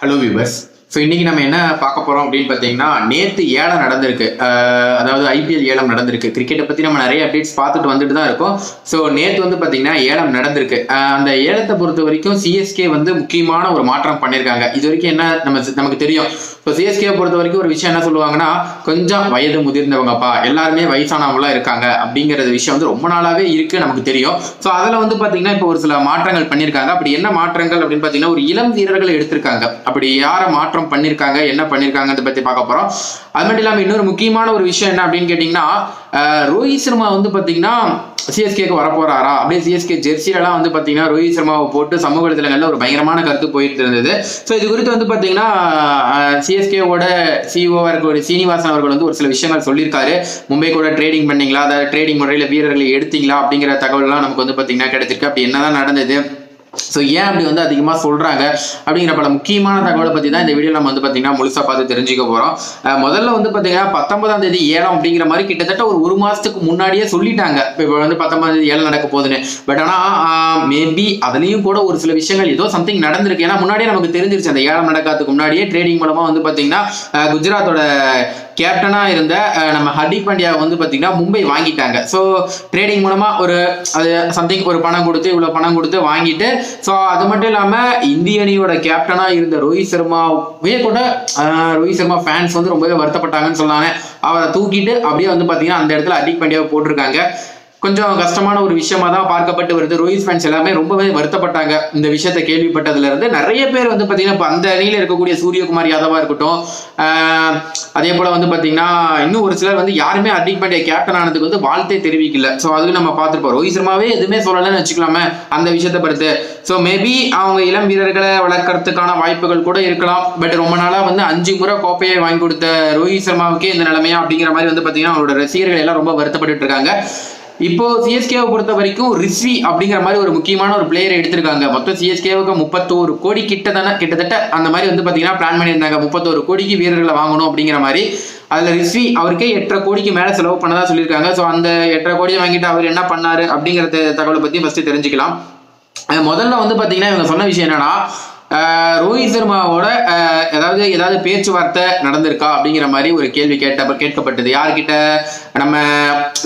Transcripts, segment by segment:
Hello viewers so இன்னைக்கு நம்ம என்ன பார்க்க போகிறோம் அப்படின்னு பார்த்தீங்கன்னா நேற்று ஏலம் நடந்திருக்கு. அதாவது ஐபிஎல் ஏலம் நடந்திருக்கு. கிரிக்கெட்டை பற்றி நம்ம நிறைய அப்டேட்ஸ் பார்த்துட்டு வந்துட்டு தான் இருக்கோம். ஸோ நேற்று வந்து பார்த்தீங்கன்னா ஏலம் நடந்திருக்கு. அந்த ஏலத்தை பொறுத்த வரைக்கும் சிஎஸ்கே வந்து முக்கியமான ஒரு மாற்றம் பண்ணியிருக்காங்க. இது வரைக்கும் என்ன நம்ம நமக்கு தெரியும். ஸோ சிஎஸ்கே பொறுத்த வரைக்கும் ஒரு விஷயம் என்ன சொல்லுவாங்கன்னா கொஞ்சம் வயது முதிர்ந்தவங்கப்பா எல்லாருமே வயசானவங்களாம் இருக்காங்க அப்படிங்கிறது விஷயம் வந்து ரொம்ப நாளாகவே இருக்குது நமக்கு தெரியும். ஸோ அதில் வந்து பார்த்தீங்கன்னா இப்போ ஒரு சில மாற்றங்கள் பண்ணியிருக்காங்க. அப்படி என்ன மாற்றங்கள் அப்படின்னு பார்த்தீங்கன்னா ஒரு இளம் வீரர்களை எடுத்திருக்காங்க. அப்படி யாரை மாற்றம் பண்ணியிருக்காங்க என்ன பண்ணியிருக்காங்கன்றத பற்றி பார்க்க போகிறோம் அது மட்டும் இல்லாமல் இன்னொரு முக்கியமான ஒரு விஷயம் என்ன அப்படின்னு கேட்டிங்கன்னா ரோஹித் சர்மா வந்து பார்த்தீங்கன்னா சிஎஸ்கேக்கு வரப்போறாரா? அப்படியே சிஎஸ்கே ஜெர்சிலலாம் வந்து பார்த்தீங்கன்னா ரோஹித் சர்மாவை போட்டு சமூக வலைதளங்களில் ஒரு பயங்கரமான கருத்து போயிட்டு இருந்தது. ஸோ இது குறித்து வந்து பார்த்தீங்கன்னா சிஎஸ்கேவோட சிஓவாக இருக்கக்கூடிய சீனிவாசன் அவர்கள் வந்து ஒரு சில விஷயங்கள் சொல்லியிருக்காரு. மும்பை கூட ட்ரேடிங் பண்ணீங்களா? அதாவது ட்ரேடிங் முறையில் வீரர்களை எடுத்தீங்களா? அப்படிங்கிற தகவல்லாம் நமக்கு வந்து பார்த்தீங்கன்னா கிடைச்சிருக்கு. அப்படி என்னதான் நடந்தது? ஸோ ஏன் அப்படி வந்து அதிகமாக சொல்கிறாங்க அப்படிங்கிற பல முக்கியமான தகவலை பற்றி தான் இந்த வீடியோ நம்ம வந்து பார்த்தீங்கன்னா முழுசாக பார்த்து தெரிஞ்சுக்க போகிறோம் முதல்ல வந்து பார்த்தீங்கன்னா பத்தொன்பதாம் தேதி ஏழம் அப்படிங்கிற மாதிரி கிட்டத்தட்ட ஒரு ஒரு மாதத்துக்கு முன்னாடியே சொல்லிட்டாங்க. இப்போ வந்து பத்தொன்பதாம் தேதி ஏழம் நடக்க போகுதுன்னு. பட் ஆனால் மேபி அதுலேயும் கூட ஒரு சில விஷயங்கள் ஏதோ சம்திங் நடந்திருக்கு. ஏன்னா முன்னாடியே நமக்கு தெரிஞ்சிருச்சு. அந்த ஏழம் நடக்காதுக்கு முன்னாடியே ட்ரேடிங் மூலமாக வந்து பார்த்தீங்கன்னா குஜராத்தோட கேப்டனாக இருந்த நம்ம ஹர்திக் பாண்டியா வந்து பார்த்திங்கன்னா மும்பை வாங்கிட்டாங்க. ஸோ ட்ரேடிங் மூலமாக ஒரு அது சம்திங் ஒரு பணம் கொடுத்து இவ்வளோ பணம் கொடுத்து வாங்கிட்டு ஸோ அது மட்டும் இல்லாமல் இந்திய அணியோட கேப்டனா இருந்த ரோஹித் சர்மாவே கூட ரோஹித் சர்மா ஃபேன்ஸ் வந்து ரொம்பவே வருத்தப்பட்டாங்கன்னு சொன்னாங்க. அவரை தூக்கிட்டு அப்படியே வந்து பார்த்தீங்கன்னா அந்த இடத்துல அடிக் பாண்டியாவை போட்டிருக்காங்க. கொஞ்சம் கஷ்டமான ஒரு விஷயமா தான் பார்க்கப்பட்டு வருது. ரோஹித் ஃபேன்ஸ் எல்லாமே ரொம்பவே வருத்தப்பட்டாங்க. இந்த விஷயத்தை கேள்விப்பட்டதுல இருந்து நிறைய பேர் வந்து பாத்தீங்கன்னா இப்போ அந்த அணியில இருக்கக்கூடிய சூரியகுமார் யாதவா இருக்கட்டும் அதே போல வந்து பாத்தீங்கன்னா இன்னும் ஒரு சிலர் வந்து யாருமே ஹர்திக் பாண்டியா கேப்டன் ஆனதுக்கு வந்து வாழ்த்தே தெரிவிக்கல. ஸோ அதுக்கு நம்ம பார்த்துருப்போம். ரோஹித் சர்மாவே எதுவுமே சொல்லலைன்னு வச்சுக்கலாமே அந்த விஷயத்தை பொறுத்து. ஸோ மேபி அவங்க இளம் வீரர்களை வளர்க்கறதுக்கான வாய்ப்புகள் கூட இருக்கலாம். பட் ரொம்ப நாளா வந்து அஞ்சு முறை கோப்பையை வாங்கி கொடுத்த ரோஹித் சர்மாவுக்கே இந்த நிலைமையா அப்படிங்கிற மாதிரி வந்து பாத்தீங்கன்னா அவரோட ரசிகர்கள் எல்லாம் ரொம்ப வருத்தப்பட்டு இருக்காங்க. இப்போ சிஎஸ்கேவை பொறுத்த வரைக்கும் ரிஸ்வி அப்படிங்கிற மாதிரி ஒரு முக்கியமான ஒரு பிளேயரை எடுத்திருக்காங்க. மொத்தம் சிஎஸ்கேவுக்கு முப்பத்தோரு கோடி கிட்ட தானே கிட்டத்தட்ட அந்த மாதிரி வந்து பார்த்தீங்கன்னா பிளான் பண்ணியிருந்தாங்க. முப்பத்தோரு கோடிக்கு வீரர்களை வாங்கணும் அப்படிங்கிற மாதிரி. அதில் ரிஸ்வி அவருக்கே எட்டரை கோடிக்கு மேலே செலவு பண்ணதான் சொல்லியிருக்காங்க. ஸோ அந்த எட்டரை கோடியை வாங்கிட்டு அவர் என்ன பண்ணார் அப்படிங்கிற தகவலை பற்றி ஃபஸ்ட்டு தெரிஞ்சுக்கலாம். முதல்ல வந்து பார்த்தீங்கன்னா இவங்க சொன்ன விஷயம் என்னன்னா ரோஹித் சர்மாவோட ஏதாவது ஏதாவது பேச்சுவார்த்தை நடந்திருக்கா அப்படிங்கிற மாதிரி ஒரு கேள்வி கேட்ட கேட்கப்பட்டது. யார்கிட்ட? நம்ம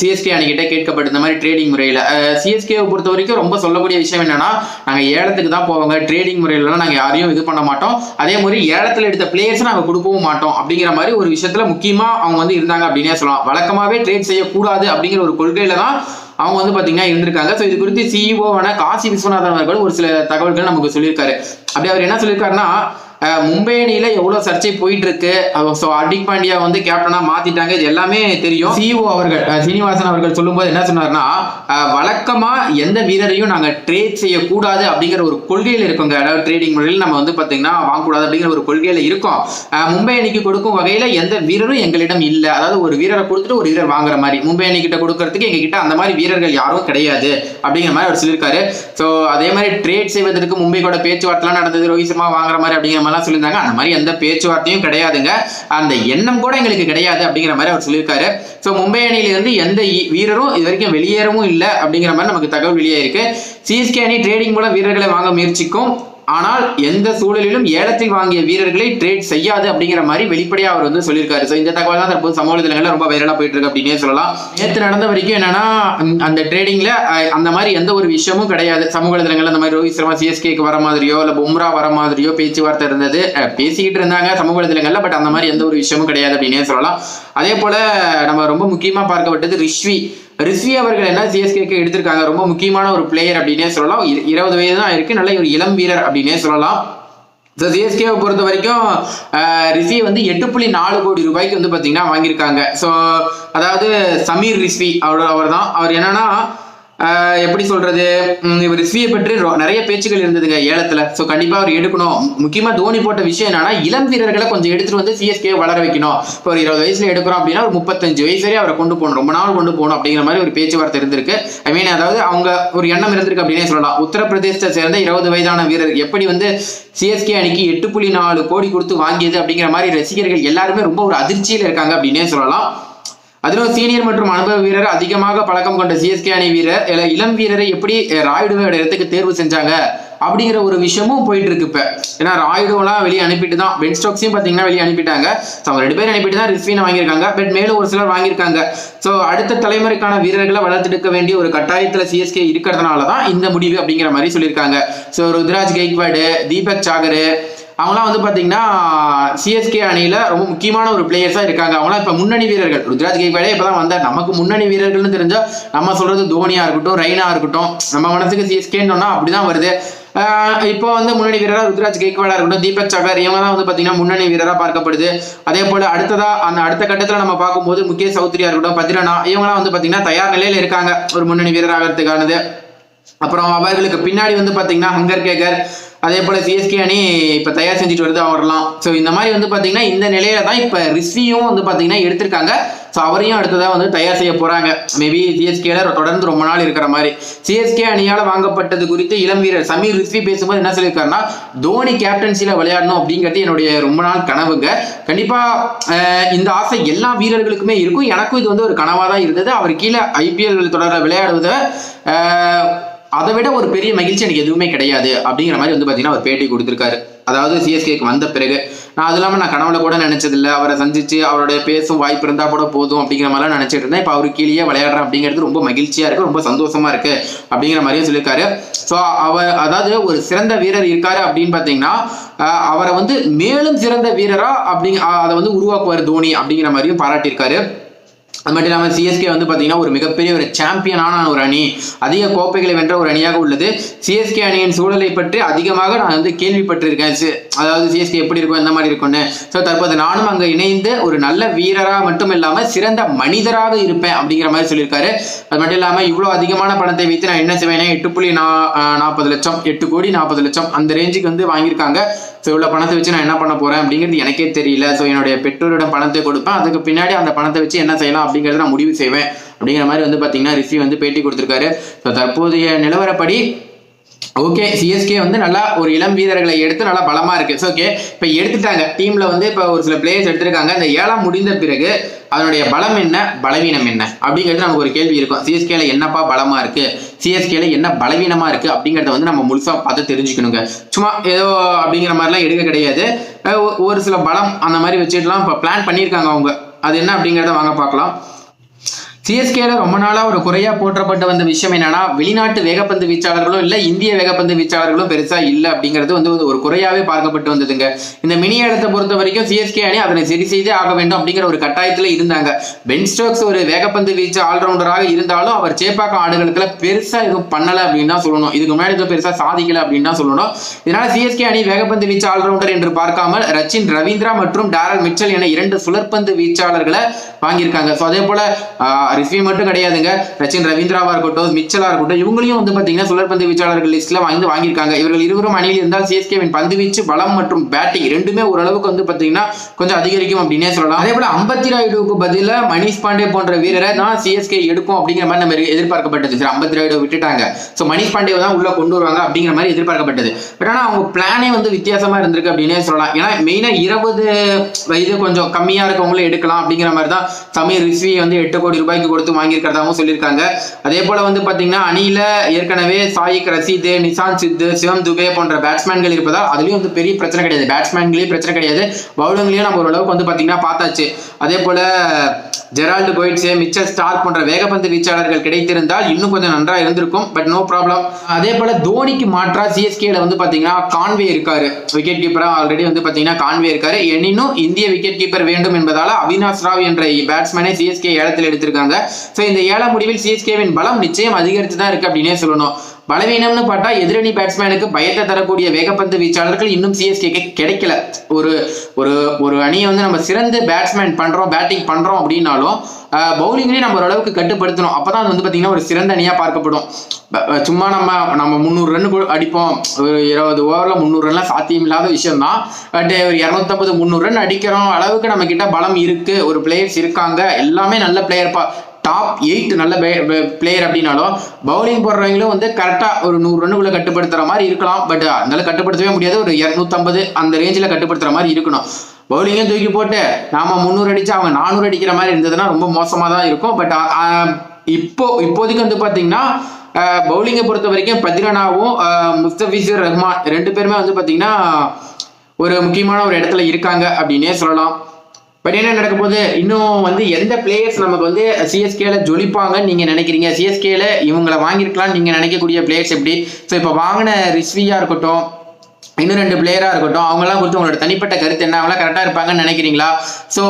சிஎஸ்கே அணிக்கிட்ட கேட்கப்பட்டது இந்த மாதிரி ட்ரேடிங் முறையில். சிஎஸ்கேவை பொறுத்த வரைக்கும் ரொம்ப சொல்லக்கூடிய விஷயம் என்னன்னா நாங்கள் ஏலத்துக்கு தான் போவாங்க. ட்ரேடிங் முறையிலலாம் நாங்கள் யாரையும் இது பண்ண மாட்டோம். அதே மாதிரி ஏலத்தில் எடுத்த பிளேயர்ஸ் நாங்கள் கொடுக்கவும் மாட்டோம் அப்படிங்கிற மாதிரி ஒரு விஷயத்துல முக்கியமாக அவங்க வந்து இருந்தாங்க அப்படின்னே சொல்லலாம். வழக்கமாகவே ட்ரேட் செய்யக்கூடாது அப்படிங்கிற ஒரு கொள்கையில தான் அவங்க வந்து பார்த்தீங்கன்னா இருந்திருக்காங்க. ஸோ இது குறித்து சிஇஓவான காசி விஸ்வநாதன் அவர்கள் ஒரு சில தகவல்கள் நமக்கு சொல்லியிருக்காரு. அப்படி அவர் என்ன சொல்லியிருக்காருன்னா மும்பை அணியில எவ்வளவு சர்ச்சை போயிட்டு இருக்கு ஸோ ஹர்திக் பாண்டியா வந்து கேப்டனா மாத்திட்டாங்க. இது எல்லாமே தெரியும். சிஓ அவர்கள் சீனிவாசன் அவர்கள் சொல்லும்போது என்ன சொன்னார்னா வழக்கமா எந்த வீரரையும் நாங்க ட்ரேட் செய்யக்கூடாது அப்படிங்கிற ஒரு கொள்கையில இருக்கோங்க. அதாவது ட்ரேடிங் முறையில் நம்ம வந்து பாத்தீங்கன்னா வாங்கக்கூடாது அப்படிங்கிற ஒரு கொள்கையில இருக்கோம். மும்பை அணிக்கு கொடுக்கும் வகையில எந்த வீரரும் எங்களிடம் இல்லை. அதாவது ஒரு வீரரை கொடுத்துட்டு ஒரு வீரர் வாங்குற மாதிரி. மும்பை அணிக்கிட்ட கொடுக்கறதுக்கு எங்ககிட்ட அந்த மாதிரி வீரர்கள் யாரும் கிடையாது அப்படிங்கிற மாதிரி அவர் சொல்லியிருக்காரு. ஸோ அதே மாதிரி ட்ரேட் செய்வதற்கு மும்பை கூட பேச்சுவார்த்தைலாம் நடந்தது. ரோஹித் சர்மா வாங்குற மாதிரி அப்படிங்கிற மாதிரிலாம் சொல்லியிருந்தாங்க. அந்த மாதிரி எந்த பேச்சுவார்த்தையும் கிடையாதுங்க. அந்த எண்ணம் கூட எங்களுக்கு கிடையாது அப்படிங்கிற மாதிரி அவர் சொல்லியிருக்காரு. ஸோ மும்பை அணியிலிருந்து எந்த வீரரும் இது வரைக்கும் வெளியேறவும் இல்லை அப்படிங்கிற மாதிரி நமக்கு தகவல் வெளியாயிருக்கு. சிஎஸ்கே அணி ட்ரேடிங் மூலம் வீரர்களை வாங்க முயற்சிக்கும். ஆனால் எந்த சூழலிலும் ஏலத்தில் வாங்கிய வீரர்களை ட்ரேட் செய்யாது அப்படிங்கிற மாதிரி வெளிப்படையா அவர் வந்து சொல்லியிருக்காரு. ஸோ இந்த தகவல் தான் தற்போது சமூக வலைதளங்கள்ல ரொம்ப வைரலா போயிட்டு இருக்கு அப்படின்னே சொல்லலாம். நேற்று நடந்த வரைக்கும் என்னன்னா அந்த- அந்த ட்ரேடிங்ல அந்த மாதிரி எந்த ஒரு விஷயமும் கிடையாது. சமூக வலைதளங்கள்ல அந்த மாதிரி ரோஹித் சர்மா சிஎஸ்கேக்கு வர மாதிரியோ இல்ல பும்ரா வர மாதிரியோ பேச்சுவார்த்தை இருந்தது. பேசிக்கிட்டு இருந்தாங்க சமூக வலைதளங்கள்ல பட் அந்த மாதிரி எந்த ஒரு விஷயமும் கிடையாது அப்படின்னே சொல்லலாம். அதே போல நம்ம ரொம்ப முக்கியமா பார்க்கப்பட்டது ரிஷ்வி. ரிஸ்வி அவர்கள் என்ன சிஎஸ்கேக்கு எடுத்திருக்காங்க? ரொம்ப முக்கியமான ஒரு பிளேயர் அப்படின்னே சொல்லலாம். இரு- இருபது வயது தான் இருக்கு. நல்ல ஒரு இளம் வீரர் அப்படின்னே சொல்லலாம். ஸோ சிஎஸ்கேவை பொறுத்த வரைக்கும் ரிஷி வந்து எட்டு புள்ளி நாலு கோடி ரூபாய்க்கு வந்து பார்த்தீங்கன்னா வாங்கியிருக்காங்க. ஸோ அதாவது சமீர் ரிஸ்வி அவர் அவர் தான் அவர் என்னன்னா எப்படி சொல்றது? இவர் ரிஸ்வியை பற்றி ரொ- நிறைய பேச்சுகள் இருந்ததுங்க ஏலத்துல. ஸோ கண்டிப்பா அவர் எடுக்கணும். முக்கியமா தோனி போட்ட விஷயம் என்னன்னா இளம் வீரர்களை கொஞ்சம் எடுத்துட்டு வந்து சிஎஸ்கே வளர வைக்கணும். இப்போ ஒரு இருபது வயசுல எடுக்கிறோம் அப்படின்னா ஒரு முப்பத்தஞ்சு வயசு வரை அவரை கொண்டு போகணும். ரொம்ப நாள் கொண்டு போகணும் அப்படிங்கிற மாதிரி ஒரு பேச்சுவார்த்தை இருந்திருக்கு. ஐ மீன் அதாவது அவங்க ஒரு எண்ணம் இருந்திருக்கு அப்படின்னே சொல்லலாம். உத்தரப்பிரதேசத்தை சேர்ந்த இருபது வயதான வீரர் எப்படி வந்து சிஎஸ்கே அணிக்கு எட்டு புள்ளி நாலு கோடி கொடுத்து வாங்கியது அப்படிங்கிற மாதிரி ரசிகர்கள் எல்லாருமே ரொம்ப ஒரு அதிர்ச்சியில் இருக்காங்க அப்படின்னே சொல்லலாம். அதிலும் சீனியர் மற்றும் அனுபவ வீரர் அதிகமாக பழக்கம் கொண்ட சிஎஸ்கே அணி வீரர் இல்லை இளம் வீரரை எப்படி ராயுடுவோட இடத்துக்கு தேர்வு செஞ்சாங்க அப்படிங்கிற ஒரு விஷயமும் போயிட்டு இருக்கு இப்போ. ஏன்னா ராயுடுவெல்லாம் வெளியே அனுப்பிட்டு தான் பென் ஸ்டோக்ஸையும் பார்த்தீங்கன்னா வெளியே அனுப்பிட்டாங்க. ஸோ அவங்க ரெண்டு பேரும் அனுப்பிட்டு தான் ரிஸ்வினை வாங்கியிருக்காங்க. பட் மேலும் ஒரு சிலர் வாங்கியிருக்காங்க. ஸோ அடுத்த தலைமுறைக்கான வீரர்களை வளர்த்தெடுக்க வேண்டிய ஒரு கட்டாயத்தில் சிஎஸ்கே இருக்கிறதுனால தான் இந்த முடிவு அப்படிங்கிற மாதிரி சொல்லியிருக்காங்க. ஸோ ருத்ராஜ் கெய்க்வாடு தீபக் சாகரு அவங்களாம் வந்து பார்த்தீங்கன்னா சிஎஸ்கே அணியில் ரொம்ப முக்கியமான ஒரு பிளேயர்ஸாக இருக்காங்க. அவங்களாம் இப்போ முன்னணி வீரர்கள். ருத்ராஜ் கேக்வாடே இப்போ தான் வந்தார். நமக்கு முன்னணி வீரர்கள்னு தெரிஞ்சால் நம்ம சொல்கிறது தோனியாக இருக்கட்டும் ரெய்னா இருக்கட்டும் நம்ம மனசுக்கு சிஎஸ்கேன்னு சொன்னால் அப்படி தான் வருது. இப்போ வந்து முன்னணி வீரராக ருத்ராஜ் கெய்க்வாடா இருக்கட்டும் தீபக் சகர் இவங்க தான் வந்து பார்த்தீங்கன்னா முன்னணி வீரராக பார்க்கப்படுது. அதே போல் அடுத்ததா அந்த அடுத்த கட்டத்தில் நம்ம பார்க்கும்போது முக்கிய சௌத்ரியா இருக்கட்டும் பத்ரனா இவங்கலாம் வந்து பார்த்தீங்கன்னா தயார் நிலையில் இருக்காங்க. ஒரு முன்னணி வீரராகிறதுக்கானது. அப்புறம் அவர்களுக்கு பின்னாடி வந்து பார்த்தீங்கன்னா ஹங்கர் கேக்கர் அதே போல் சிஎஸ்கே அணி இப்போ தயார் செஞ்சுட்டு வருது அவரெல்லாம். ஸோ இந்த மாதிரி வந்து பார்த்தீங்கன்னா இந்த நிலையில தான் இப்போ ரிஸ்வியும் வந்து பார்த்தீங்கன்னா எடுத்திருக்காங்க. ஸோ அவரையும் அடுத்ததாக வந்து தயார் செய்ய போகிறாங்க மேபி சிஎஸ்கேல தொடர்ந்து ரொம்ப நாள் இருக்கிற மாதிரி. சிஎஸ்கே அணியால் வாங்கப்பட்டது குறித்து இளம் வீரர் சமீர் ரிஸ்வி பேசும்போது என்ன சொல்லியிருக்காருன்னா தோனி கேப்டன்சியில் விளையாடணும் அப்படிங்கிறது என்னுடைய ரொம்ப நாள் கனவுங்க. கண்டிப்பாக இந்த ஆசை எல்லா வீரர்களுக்குமே இருக்கும். எனக்கும் இது வந்து ஒரு கனவாக தான் இருந்தது. அவர் கீழே ஐபிஎல் தொடர விளையாடுவதை அதை விட ஒரு பெரிய மகிழ்ச்சி எனக்கு எதுவுமே கிடையாது அப்படிங்கிற மாதிரி வந்து பார்த்தீங்கன்னா அவர் பேட்டி கொடுத்துருக்காரு. அதாவது சிஎஸ்கேக்கு வந்த பிறகு. நான் அது இல்லாமல் நான் கனவுல கூட நினைச்சதில்ல. அவரை சந்திச்சு அவருடைய பேசும் வாய்ப்பு இருந்தால் கூட போதும் அப்படிங்கிற மாதிரிலாம் நினைச்சிட்டு இருந்தேன். இப்போ அவரு கீழேயே விளையாடுறேன் அப்படிங்கிறது ரொம்ப மகிழ்ச்சியாக இருக்குது ரொம்ப சந்தோஷமாக இருக்குது அப்படிங்கிற மாதிரியும் சொல்லியிருக்காரு. ஸோ அவர் அதாவது ஒரு சிறந்த வீரர் இருக்காரு அப்படின்னு பார்த்தீங்கன்னா அவரை வந்து மேலும் சிறந்த வீரரா அப்படிங்க அதை வந்து உருவாக்குவார் தோனி அப்படிங்கிற மாதிரியும் பாராட்டியிருக்காரு. அது மட்டும் இல்லாமல் சிஎஸ்கே வந்து பார்த்தீங்கன்னா ஒரு மிகப்பெரிய ஒரு சாம்பியனான ஒரு அணி. அதிக கோப்பைகளை வென்ற ஒரு அணியாக உள்ளது. சிஎஸ்கே அணியின் சூழலை பற்றி அதிகமாக நான் வந்து கேள்விப்பட்டிருக்கேன். அதாவது சிஎஸ்கே எப்படி இருக்கும் எந்த மாதிரி இருக்கும்னு. ஸோ தற்போது நானும் அங்கே இணைந்து ஒரு நல்ல வீரராக மட்டும் இல்லாமல் சிறந்த மனிதராக இருப்பேன் அப்படிங்கிற மாதிரி சொல்லியிருக்காரு. அது மட்டும் இல்லாமல் இவ்வளோ அதிகமான பணத்தை வைத்து நான் என்ன செய்வேன்? எட்டு புள்ளி நா நாற்பது லட்சம் எட்டு கோடி நாற்பது லட்சம் அந்த ரேஞ்சுக்கு வந்து வாங்கியிருக்காங்க. ஸோ இவ்வளோ பணத்தை வச்சு நான் என்ன பண்ண போகிறேன் அப்படிங்கிறது எனக்கே தெரியல. ஸோ என்னுடைய பெற்றோரிடம் பணத்தை கொடுப்பேன். அதுக்கு பின்னாடி அந்த பணத்தை வச்சு என்ன செய்யலாம் அப்படிங்கிறத நான் முடிவு செய்வேன். அப்படிங்கிற மாதிரி வந்து பார்த்தீங்கன்னா ரிஷி வந்து பேட்டி கொடுத்துருக்காரு. ஸோ தற்போதைய நிலவரப்படி ஓகே சிஎஸ்கே வந்து நல்லா ஒரு இளம் வீரர்களை எடுத்து நல்லா பலமாக இருக்கு. ஸோ ஓகே இப்போ எடுத்துட்டாங்க. டீமில் வந்து இப்போ ஒரு சில பிளேயர்ஸ் எடுத்திருக்காங்க. இந்த ஏழாம் முடிந்த பிறகு அதனுடைய பலம் என்ன? பலவீனம் என்ன? அப்படிங்கிறது நமக்கு ஒரு கேள்வி இருக்கும். சிஎஸ்கேல என்னப்பா பலமாக இருக்கு? சிஎஸ்கேல என்ன பலவீனமாக இருக்கு? அப்படிங்கிறத வந்து நம்ம முழுசாக பார்த்து தெரிஞ்சுக்கணுங்க. சும்மா ஏதோ அப்படிங்கிற மாதிரிலாம் எடுக்க கிடையாது. ஒரு சில பலம் அந்த மாதிரி வச்சுட்டுலாம் இப்போ பிளான் பண்ணியிருக்காங்க அவங்க. அது என்ன அப்படிங்கிறத வாங்க பார்க்கலாம். சிஎஸ்கேல ரொம்ப நாளா ஒரு குறையா போற்றப்பட்ட வந்த விஷயம் என்னன்னா வெளிநாட்டு வேகப்பந்து வீச்சாளர்களும் இல்ல இந்திய வேகப்பந்து வீச்சாளர்களும் பெருசா இல்ல அப்படிங்கிறது வந்து ஒரு- குறையாவே பார்க்கப்பட்டு வந்ததுங்க. இந்த மினி இடத்தை பொறுத்த வரைக்கும் சிஎஸ்கே அணி அதனை சரி செய்தே ஆக வேண்டும் அப்படிங்கிற ஒரு கட்டாயத்துல இருந்தாங்க. பென் ஸ்டோக்ஸ் ஒரு வேகப்பந்து வீச்சு ஆல்ரவுண்டராக இருந்தாலும் அவர் சேப்பாக்கம் ஆடுகளுக்குல பெருசா எதுவும் பண்ணல அப்படின்னு தான் சொல்லணும். இதுக்கு முன்னாடி எதுவும் பெருசா சாதிக்கல அப்படின்னு தான் சொல்லணும். இதனால சிஎஸ்கே அணி வேகப்பந்து வீச்சு ஆல்ரவுண்டர் என்று பார்க்காமல் ரச்சின் ரவீந்திரா மற்றும் டாரல் மிச்சல் என இரண்டு சுழற்பந்து வீச்சாளர்களை வாங்கியிருக்காங்க. ஸோ அதே போல ரிஸ்வி மட்டும் கிடையாதுங்க. ரச்சின் ரவீந்திராவா இருக்கட்டும் மிச்சலா இருக்கட்டும் இவங்களையும் வந்து பாத்தீங்கன்னா சுழற்பந்து வீச்சாளர்கள் லிஸ்ட்ல வாங்கி வாங்கியிருக்காங்க. இவர்கள் இருவரும் அணியில் இருந்தால் சிஎஸ்கேவின் பந்து வீச்சு பலம் மற்றும் பேட்டிங் ரெண்டுமே ஓரளவுக்கு வந்து பாத்தீங்கன்னா கொஞ்சம் அதிகரிக்கும் அப்படின்னே சொல்லலாம். அதே போல அம்பத்தி ராயுடுவுக்கு பதிலா மணிஷ் பாண்டே போன்ற வீரரை தான் சிஎஸ்கே எடுக்கும் அப்படிங்கிற மாதிரி நம்ம எதிர்பார்க்கப்பட்டது. சரி அம்பத்தி ராயுடு விட்டுட்டாங்க. ஸோ மணிஷ் பாண்டே தான் உள்ள கொண்டு வருவாங்க அப்படிங்கிற மாதிரி எதிர்பார்க்கப்பட்டது. பட் ஆனா அவங்க பிளானே வந்து வித்தியாசமா இருந்திருக்கு அப்படின்னே சொல்லலாம். ஏன்னா மெயினா இருபது வயது கொஞ்சம் கம்மியா இருக்கவங்களும் எடுக்கலாம் அப்படிங்கிற மாதிரி தான் சமீர் ரிஸ்வியை வந்து எட்டு கோடி ரூபாய்க்கு கொடுத்து வாங்கியிருக்கிறதாகவும் சொல்லியிருக்காங்க. அதே போல வந்து பாத்தீங்கன்னா அணியில ஏற்கனவே சாயிக் ரசீது நிசாந்த் சித்து சிவம் துபே போன்ற பேட்ஸ்மேன்கள் இருப்பதால் அதுலயும் வந்து பெரிய பிரச்சனை கிடையாது. பேட்ஸ்மேன்களையும் பிரச்சனை கிடையாது. பவுலிங்லயும் நம்ம ஓரளவுக்கு வந்து பாத்தீங்கன்னா பார்த்தாச்சு. அதே போல ஜெரால்டு கோயிட்ஸே மிச்சர் ஸ்டார் போன்ற வேகப்பந்து வீச்சாளர்கள் கிடைத்திருந்தால் இன்னும் கொஞ்சம் நன்றாக இருந்திருக்கும் பட் நோ ப்ராப்ளம் அதே போல் தோனிக்கு மாற்றா சிஎஸ்கேல வந்து பார்த்தீங்கன்னா கான்வே இருக்காரு. விக்கெட் கீப்பராக ஆல்ரெடி வந்து பார்த்தீங்கன்னா கான்வே இருக்காரு. எனினும் இந்திய விக்கெட் கீப்பர் வேண்டும் என்பதால் அவினாஷ் ராவ் என்ற பேட்ஸ்மேனை சிஎஸ்கே ஏலத்தில் எடுத்திருக்காங்க. ஸோ இந்த ஏல முடிவில் சிஎஸ்கேவின் பலம் நிச்சயம் அதிகரித்து தான் இருக்கு அப்படின்னே சொல்லணும். பலவீனம்னு பார்த்தா எதிரணி பேட்ஸ்மேனுக்கு பயத்தை தரக்கூடிய வேகப்பந்து வீச்சாளர்கள் இன்னும் சிஎஸ்கேக்கு கிடைக்கல. ஒரு ஒரு ஒரு அணியை வந்து நம்ம சிறந்து பேட்ஸ்மேன் பண்றோம் பேட்டிங் பண்றோம் அப்படின்னாலும் பவுலிங்லேயும் நம்ம ஓரளவுக்கு கட்டுப்படுத்தணும். அப்பதான் அது வந்து பார்த்திங்கன்னா ஒரு சிறந்த அணியாக பார்க்கப்படும். சும்மா நம்ம நம்ம முந்நூறு ரன் அடிப்போம். ஒரு இருபது ஓவரில் முந்நூறு ரன்லாம் சாத்தியம் இல்லாத விஷயம் தான் பட் ஒரு இரநூத்தம்பது முந்நூறு ரன் அடிக்கிறோம். அளவுக்கு நம்ம கிட்ட பலம் இருக்குது ஒரு பிளேயர்ஸ் இருக்காங்க. எல்லாமே நல்ல பிளேயர் பா டாப் எயிட் நல்ல பிளேயர் அப்படின்னாலும் பவுலிங் போடுறவங்களும் வந்து கரெக்டாக ஒரு நூறு ரன்னுக்குள்ள கட்டுப்படுத்துற மாதிரி இருக்கலாம். பட் அதனால கட்டுப்படுத்தவே முடியாது. ஒரு இரநூத்தம்பது அந்த ரேஞ்சில் கட்டுப்படுத்துற மாதிரி இருக்கணும். பவுலிங்கும் தூக்கி போட்டு நாம முந்நூறு அடிச்சு அவங்க நானூறு அடிக்கிற மாதிரி இருந்ததுன்னா ரொம்ப மோசமாக தான் இருக்கும். பட் இப்போ இப்போதைக்கு வந்து பார்த்தீங்கன்னா பவுலிங்கை பொறுத்த வரைக்கும் பத்ரனாவும் முஸ்தபிசூர் ரஹ்மான் ரெண்டு பேருமே வந்து பார்த்தீங்கன்னா ஒரு முக்கியமான ஒரு இடத்துல இருக்காங்க அப்படின்னே சொல்லலாம். பட் என்ன நடக்க போகுது இன்னும் வந்து எந்த பிளேயர்ஸ் நமக்கு வந்து சிஎஸ்கேல ஜொலிப்பாங்கன்னு நீங்க நினைக்கிறீங்க? சிஎஸ்கேல இவங்களை வாங்கியிருக்கலாம்னு நீங்க நினைக்கக்கூடிய பிளேயர்ஸ் எப்படி? ஸோ இப்போ வாங்கின ரிஸ்வியா இருக்கட்டும் இன்னும் ரெண்டு பிளேயராக இருக்கட்டும் அவங்களாம் குறித்து உங்களோட தனிப்பட்ட கருத்து என்ன? அவங்களாம் கரெக்டாக இருப்பாங்கன்னு நினைக்கிறீங்களா? ஸோ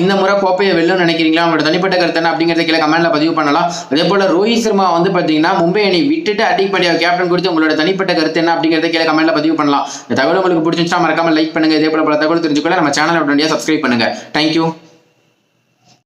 இந்த முறை கோப்பையை வெல்லும் நினைக்கிறீங்களா? உங்களோட தனிப்பட்ட கருத்து என்ன அப்படிங்கிறத கீழே கமெண்ட்ல பதிவு பண்ணலாம். அதே போல் ரோஹித் சர்மா வந்து பார்த்தீங்கன்னா மும்பை அணி விட்டுட்டு அட்டிக் பாண்டியா கேப்டன் குறித்து உங்களோட தனிப்பட்ட கருத்து என்ன அப்படிங்கிறத கீழே கமெண்ட்ல பதிவு பண்ணலாம். இந்த தகவல் உங்களுக்கு பிடிச்சிருந்துச்சா மறக்காம லைக் பண்ணுங்க. இதே போல பல தகவல் தெரிஞ்சுக்கொள்ள நம்ம சேனல் உடனடியாக சப்ஸ்கிரைப் பண்ணுங்க. தேங்க்யூ